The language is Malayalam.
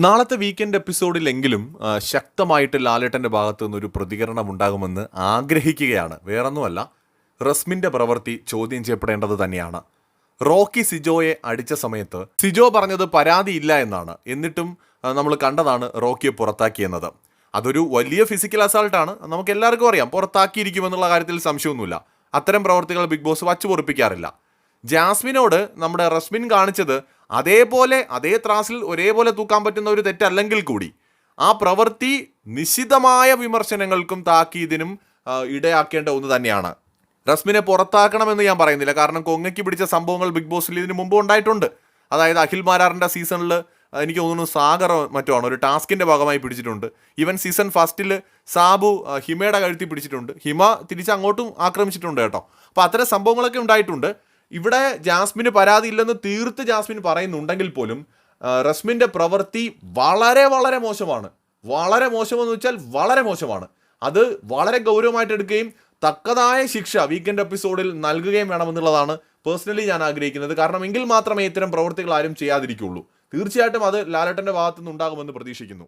നാളത്തെ വീക്കെൻഡ് എപ്പിസോഡിലെങ്കിലും ശക്തമായിട്ട് ലാലേട്ടന്റെ ഭാഗത്തു നിന്നൊരു പ്രതികരണം ഉണ്ടാകുമെന്ന് ആഗ്രഹിക്കുകയാണ്. വേറൊന്നുമല്ല റസ്മിന്റെ പ്രവൃത്തി ചോദ്യം ചെയ്യപ്പെടേണ്ടത് തന്നെയാണ്. റോക്കി സിജോയെ അടിച്ച സമയത്ത് സിജോ പറഞ്ഞത് പരാതിയില്ല എന്നാണ്. എന്നിട്ടും നമ്മൾ കണ്ടതാണ് റോക്കിയെ പുറത്താക്കിയെന്നത്. അതൊരു വലിയ ഫിസിക്കൽ അസാൾട്ടാണ് നമുക്ക് എല്ലാവർക്കും അറിയാം പുറത്താക്കിയിരിക്കുമെന്നുള്ള കാര്യത്തിൽ സംശയമൊന്നുമില്ല. അത്തരം പ്രവർത്തികൾ ബിഗ് ബോസ് വച്ചു പൊറിപ്പിക്കാറില്ല. ജാസ്മിനോട് നമ്മുടെ റസ്മിൻ കാണിച്ചത് അതേപോലെ അതേ ത്രാസിൽ ഒരേപോലെ തൂക്കാൻ പറ്റുന്ന ഒരു തെറ്റല്ലെങ്കിൽ കൂടി ആ പ്രവൃത്തി നിശിതമായ വിമർശനങ്ങൾക്കും താക്കീതിനും ഇടയാക്കേണ്ട ഒന്ന് തന്നെയാണ്. റസ്മിനെ പുറത്താക്കണമെന്ന് ഞാൻ പറയുന്നില്ല. കാരണം കൊങ്ങയ്ക്ക് പിടിച്ച സംഭവങ്ങൾ ബിഗ് ബോസിൽ ഇതിനു മുമ്പ് ഉണ്ടായിട്ടുണ്ട്. അതായത് അഖിൽ മാരാറിന്റെ സീസണിൽ എനിക്ക് തോന്നുന്നു സാഗർ മറ്റോ ആണ് ഒരു ടാസ്കിന്റെ ഭാഗമായി പിടിച്ചിട്ടുണ്ട്. ഈവൻ സീസൺ ഫസ്റ്റിൽ സാബു ഹിമയുടെ കഴുത്തി പിടിച്ചിട്ടുണ്ട്. ഹിമ തിരിച്ച് അങ്ങോട്ടും ആക്രമിച്ചിട്ടുണ്ട് കേട്ടോ. അപ്പോൾ അത്തരം സംഭവങ്ങളൊക്കെ ഉണ്ടായിട്ടുണ്ട്. ഇവിടെ ജാസ്മിന് പരാതി ഇല്ലെന്ന് തീർത്ത് ജാസ്മിൻ പറയുന്നുണ്ടെങ്കിൽ പോലും റസ്മിന്റെ പ്രവൃത്തി വളരെ വളരെ മോശമാണ്. വളരെ മോശമെന്ന് വെച്ചാൽ വളരെ മോശമാണ്. അത് വളരെ ഗൗരവമായിട്ട് എടുക്കുകയും തക്കതായ ശിക്ഷ വീക്കെൻഡ് എപ്പിസോഡിൽ നൽകുകയും വേണമെന്നുള്ളതാണ് പേഴ്സണലി ഞാൻ ആഗ്രഹിക്കുന്നത്. കാരണം എങ്കിൽ മാത്രമേ ഇത്തരം പ്രവൃത്തികൾ ആരും ചെയ്യാതിരിക്കുള്ളൂ തീർച്ചയായിട്ടും അത് ലാലട്ടന്റെ ഭാഗത്തുനിന്ന് ഉണ്ടാകുമെന്ന് പ്രതീക്ഷിക്കുന്നു.